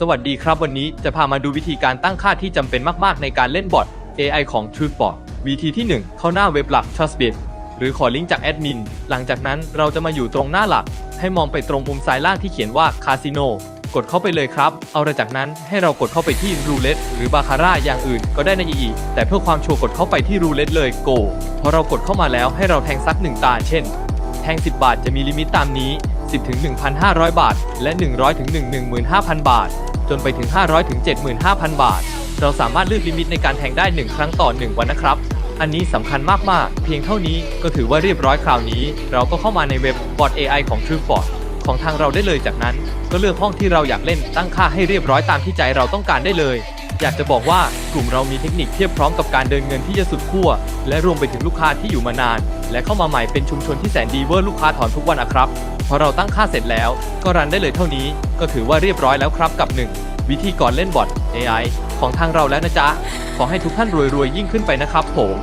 สวัสดีครับวันนี้จะพามาดูวิธีการตั้งค่าที่จำเป็นมากๆ ในการเล่นบอท AI ของ TruthBot วิธีที่ 1 เข้าหน้าเว็บหลัก TrustBit หรือขอลิงก์จากแอดมิน หลังจากนั้นเราจะมาอยู่ตรงหน้าหลัก ให้มองไปตรงมุมซ้ายล่างที่เขียนว่าคาสิโนกดเข้าไปเลยครับ เอาละจากนั้นให้เรากดเข้าไปที่รูเล็ตหรือบาคาร่าอย่างอื่นก็ได้ในอีกแต่เพื่อความชัวร์กดเข้าไปที่รูเล็ตเลยโกพอเรากดเข้ามาแล้วให้เราแทงสักหนึ่งตา เช่น แทง 10 บาทจะมีลิมิตตามนี้ 10ถึง 1,500 บาท และ 100 ถึง 15,000 บาท จนไปถึง 500 ถึง 75,000 บาท เราสามารถเลือกลิมิตในการแทงได้ 1 ครั้งต่อ 1 วันนะครับ อันนี้สำคัญมาก ๆ เพียงเท่านี้ก็ถือว่าเรียบร้อยคราวนี้ เราก็เข้ามาในเว็บบอท AI ของ TrueBot ของทางเราได้เลยจากนั้น ก็เลือกห้องที่เราอยากเล่นตั้งค่าให้เรียบร้อยตามที่ใจเราต้องการได้เลย อยากจะบอกว่ากลุ่มเรามีเทคนิคเทียบพร้อมกับการเดินเงินที่จะสุดขั้วและรวมไปถึงลูกค้าที่อยู่มานาน และเข้ามาใหม่เป็นชุมชนที่แสนดีเวอร์ลูกค้าถอนทุกวันอะครับ พอเราตั้งค่าเสร็จแล้วก็รันได้เลยเท่านี้ ก็ถือว่าเรียบร้อยแล้วครับกับ 1 วิธีก่อนเล่นบอท AI ของทางเราแล้วนะจ๊ะ ขอให้ทุกท่านรวยๆ ยิ่งขึ้นไปนะครับผม